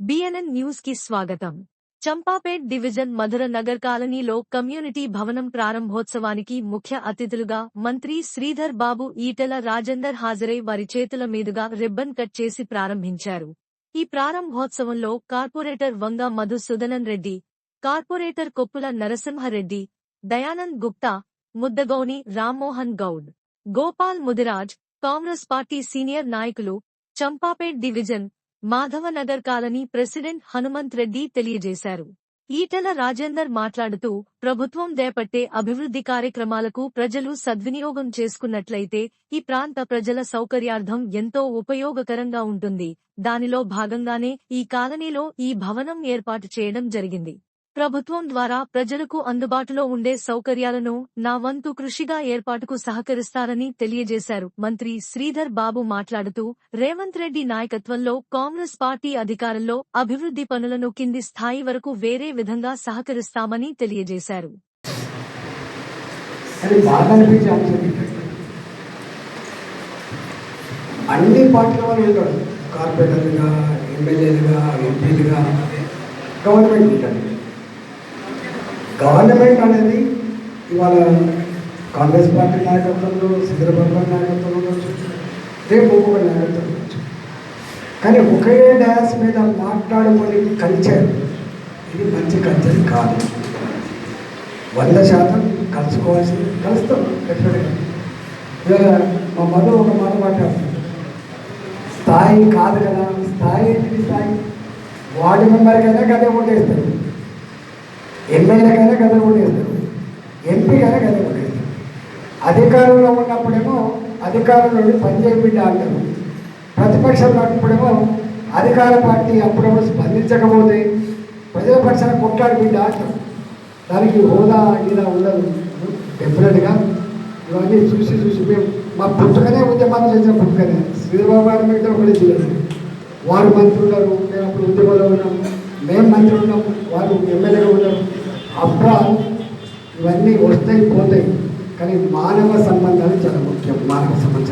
BNN న్యూస్కి స్వాగతం. Champapet division మధుర నగర్ కాలనీలో కమ్యూనిటీ భవనం ప్రారంభోత్సవానికి ముఖ్య అతిథులుగా మంత్రి శ్రీధర్ బాబు ఈటెల రాజేందర్ హాజరై వారి చేతుల మీదుగా రిబ్బన్ కట్ చేసి ప్రారంభించారు. ఈ ప్రారంభోత్సవంలో corporator Vanga Madhusudanan Reddy corporator Koppula Narasimha Reddy Dayanand Gupta Muddagouni Rammohan Goud Gopal Mudiraj Congress party senior నాయకులు Champapet division Madhavanagar colony president Hanumanth Reddy తెలియజేశారు. ఈటెల రాజేందర్ మాట్లాడుతూ ప్రభుత్వం దేపట్టే అభివృద్ధి కార్యక్రమాలకు ప్రజలు సద్వినియోగం చేసుకున్నట్లయితే ఈ ప్రాంత ప్రజల సౌకర్యార్థం ఎంతో ఉపయోగకరంగా ఉంటుంది. దానిలో భాగంగానే ఈ కాలనీలో ఈ భవనం ఏర్పాటు చేయడం జరిగింది. ప్రభుత్వం ద్వారా ప్రజలకు అందుబాటులో ఉండే సౌకర్యాలను నా వంతు కృషిగా ఏర్పాటుకు సహకరిస్తారని తెలియజేశారు. మంత్రి శ్రీధర్ బాబు మాట్లాడుతూ రేవంత్ రెడ్డి నాయకత్వంలో కాంగ్రెస్ పార్టీ అధికారంలో అభివృద్ధి పనులను కింది స్థాయి వరకు వేరే విధంగా సహకరిస్తామని తెలియజేశారు. అన్ని పార్టీల వాళ్ళు కార్పొరేటర్లుగా ఎమ్మెల్యేలుగా ఎంపీలుగా గవర్నమెంట్ ఉంటుంది గవర్నమెంట్ అనేది ఇవాళ కాంగ్రెస్ పార్టీ నాయకత్వంలో చంద్రబాబు నాయకత్వంలో ఉండొచ్చు. రేపు ఒక్కొక్క నాయకత్వం ఉండొచ్చు. కానీ ఒకే డ్యాన్స్ మీద మాట్లాడుకునే కల్చర్. ఇది మంచి కల్చర్ కాదు. వంద శాతం కలుసుకోవాల్సింది. కలుస్తాం డెఫినెట్గా ఇవాళ మా మధు ఒక మాట మాట్లాడుతుంది స్థాయి కాదు కదా. స్థాయి ఏంటి స్థాయి? వార్డు మెంబర్కైనా గదే ఓటేస్తారు. ఎమ్మెల్యేకైనా గదే ఓటేస్తారు ఎంపీకైనా గదే ఓటేస్తారు అధికారంలో ఉన్నప్పుడేమో అధికారంలో ఉండి పనిచేయ బిడ్డ అంటారు. ప్రతిపక్షంలో ఉన్నప్పుడేమో అధికార పార్టీ అప్పుడప్పుడు స్పందించకపోతే ప్రజల పక్షాన కొట్లాడి బిడ్డ అంటారు. దానికి హోదా ఇలా ఉండదు. డెఫినెట్గా ఇవన్నీ చూసి చూసి మేము మా పుట్టుకనే ఉద్యమాలు చేసిన పుట్టుకనే. శ్రీబాబు గారి మీద ఒకటి చేయలేదు వారు మంత్రి ఉన్నారు. మేము అప్పుడు ఉద్యమంలో ఉన్నాము మేము మంత్రి ఉన్నాము. వారు ఎమ్మెల్యేగా ఉన్నారు. అప్రాలు ఇవన్నీ వస్తాయి పోతాయి. కానీ మానవ సంబంధాలు చాలా ముఖ్యం. మానవ సంబంధం